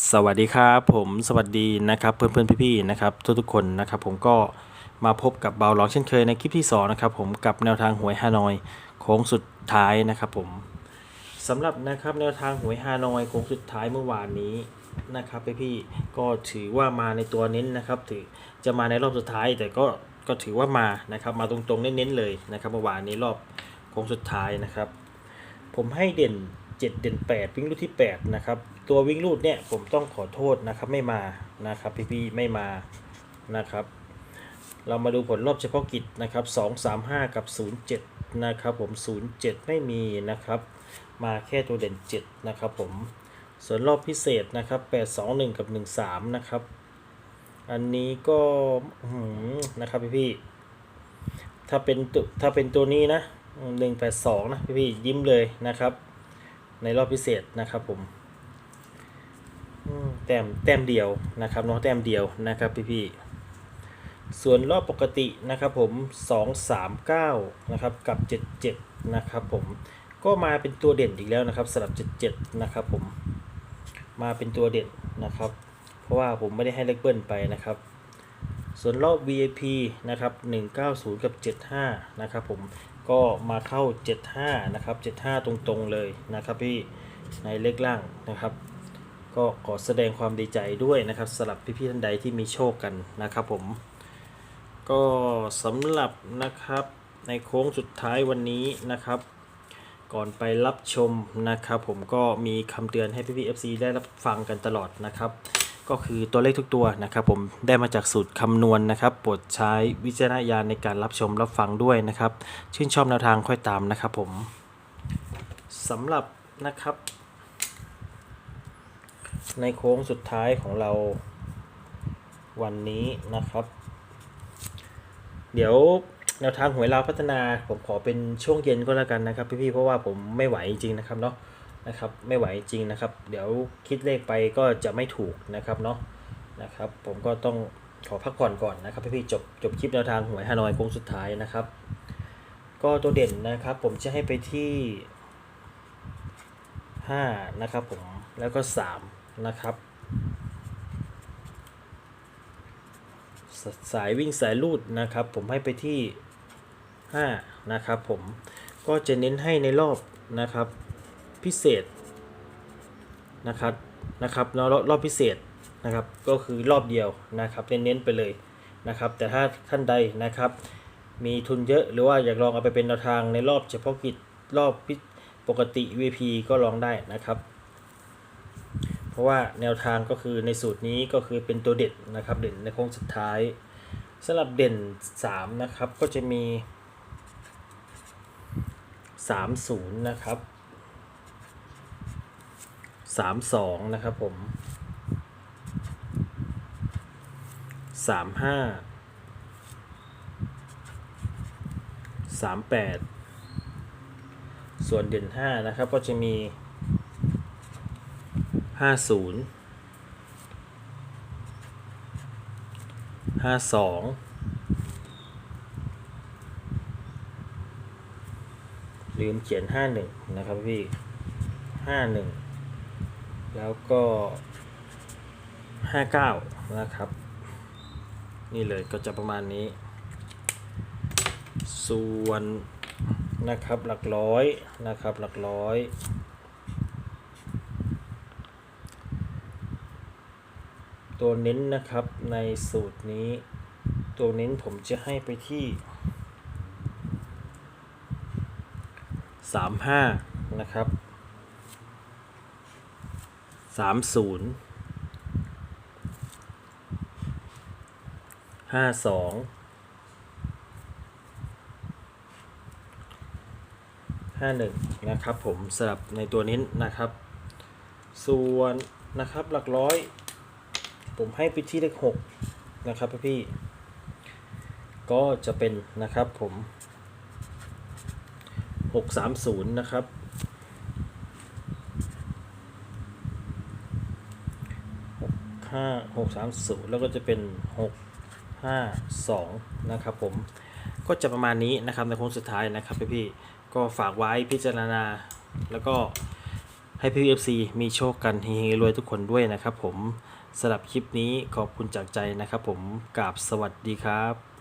สวัสดีครับผมสวัสดีนะครับเพื่อนเพื่อนๆพี่ๆนะครับทุกๆคนนะครับผมก็มาพบกับเบาล็อกเช่นเคยในคลิปที่2นะครับผมกับแนวทางหวยฮานอยโค้งสุดท้ายนะครับผมสำหรับนะครับแนวทางหวยฮานอยโค้งสุดท้ายเมื่อวานนี้นะครับพี่ๆก็ถือว่ามาในตัวเน้นนะครับถือจะมาในรอบสุดท้าย แต่ก็ก็ถือว่ามานะครับมาตรงๆเน้นๆเลยนะครับเมื่อวานนี้รอบโค้งสุดท้ายนะครับ ผมให้เด่น 7 เด่น 8 วิ่งลูดที่ 8 นะครับ ตัววิ่งลูดเนี่ยผมต้องขอโทษนะครับไม่มานะครับ พี่ๆไม่มานะครับ เรามาดูผลรอบเฉพาะกิจนะครับ2 3 5 กับ 07 นะครับผม 07 ไม่มีนะครับ มาแค่ตัวเด่น 7 นะครับผมส่วนรอบพิเศษนะครับ 821 กับ 13 นะครับ อันนี้ก็หือนะครับพี่ๆถ้าเป็นตัวถ้าเป็นตัวนี้นะหนึ่งแปดสองนะพี่พี่ๆยิ้มเลยนะครับ ในรอบพิเศษนะครับผมแต้มแต้มเดียวนะครับเน้องแต้มเดียวนะครับพี่พี่ๆส่วนรอบปกตินะครับผมสองสามเก้านะครับกับเจ็ดเจ็ดนะครับผมก็มาเป็นตัวเด่นอีกแล้วนะครับสำหรับเจ็ดเจ็ดนะครับผมมาเป็นตัวเด่นนะครับ เพราะว่าผมไม่ได้ให้เลขเบิ้ลไปนะครับ ส่วนรอบ VIP นะครับ 190 กับ 75 นะครับผม ก็มาเข้า 75 นะครับ 75 ตรงๆเลยนะครับพี่ในเลขล่างนะครับ ก็ขอแสดงความดีใจด้วยนะครับสำหรับพี่ๆท่านใดที่มีโชคกันนะครับผม ก็สำหรับนะครับในโค้งสุดท้ายวันนี้นะครับ ก่อนไปรับชมนะครับ ผมก็มีคำเตือนให้พี่ๆ FC ได้รับฟังกันตลอดนะครับ ก็คือตัวเลขทุกตัวนะครับผมได้มาจากสูตรคำนวณนะครับโปรดใช้วิจารณญาณในการรับชมรับฟังด้วยนะครับ ชื่นชอบแนวทางค่อยตามนะครับผมสำหรับนะครับ ในโค้งสุดท้ายของเราวันนี้นะครับ เดี๋ยวแนวทางหวยลาวพัฒนาผมขอเป็นช่วงเย็นก็แล้วกันนะครับพี่ๆเพราะว่าผมไม่ไหวจริงๆนะครับเนาะ นะครับไม่ไหวจริงนะครับ เดี๋ยวคิดเลขไปก็จะไม่ถูกนะครับเนาะนะครับ ผมก็ต้องขอพักผ่อนก่อนนะครับพี่ๆจบจบคลิปแนวทางหวยฮานอยโค้งสุดท้ายนะครับ ก็ตัวเด่นนะครับ ผมจะให้ไปที่5นะครับผมแล้วก็ 3 นะครับสสายวิ่งสายลูดนะครับ ผมให้ไปที่5นะครับผมก็จะเน้นให้ในรอบนะครับ พิเศษนะครับนะครับแล้วรอบรอบพิเศษนะครับก็คือรอบเดียวนะครับเน้นๆไปเลยนะครับ แต่ถ้าท่านใดนะครับ มีทุนเยอะหรือว่าอยากลองเอาไปเป็นแนวทางในรอบเฉพาะกิจรอบปกติ VP ก็ลองได้นะครับ เพราะว่าแนวทางก็คือในสูตรนี้ก็คือเป็นตัวเด่นนะครับ เด่นในโค้งสุดท้ายสำหรับเด่น 3 นะครับก็จะมี 30 นะครับ สามสองนะครับผมสามห้าสามแปดส่วนเด่นห้านะครับก็จะมีห้าศูนย์ห้าสองลืมเขียนห้าหนึ่งนะครับพี่ห้าหนึ่ง แล้วก็ 59 นะครับ นี่เลยก็จะประมาณนี้ ส่วนนะครับหลักร้อยนะครับหลักร้อยตัวเน้นนะครับในสูตรนี้ ตัวเน้นผมจะให้ไปที่ 35 นะครับ สามศูนย์ห้าสองห้าหนึ่งนะครับผมสลับในตัวนี้นะครับ ส่วนนะครับหลักร้อย ผมให้ไปที่เลขหกนะครับพี่ก็จะเป็นนะครับผมหกสามศูนย์นะครับ ห้าหกสามศูนย์แล้วก็จะเป็นหกห้าสองนะครับผมก็จะประมาณนี้นะครับในโค้งสุดท้ายนะครับพี่พี่ก็ฝากไว้พิจารณา แล้วก็ให้พี่เอฟซีมีโชคกันเฮงรวยทุกคนด้วยนะครับผมสำหรับคลิปนี้ขอบคุณจากใจนะครับผมกราบสวัสดีครับ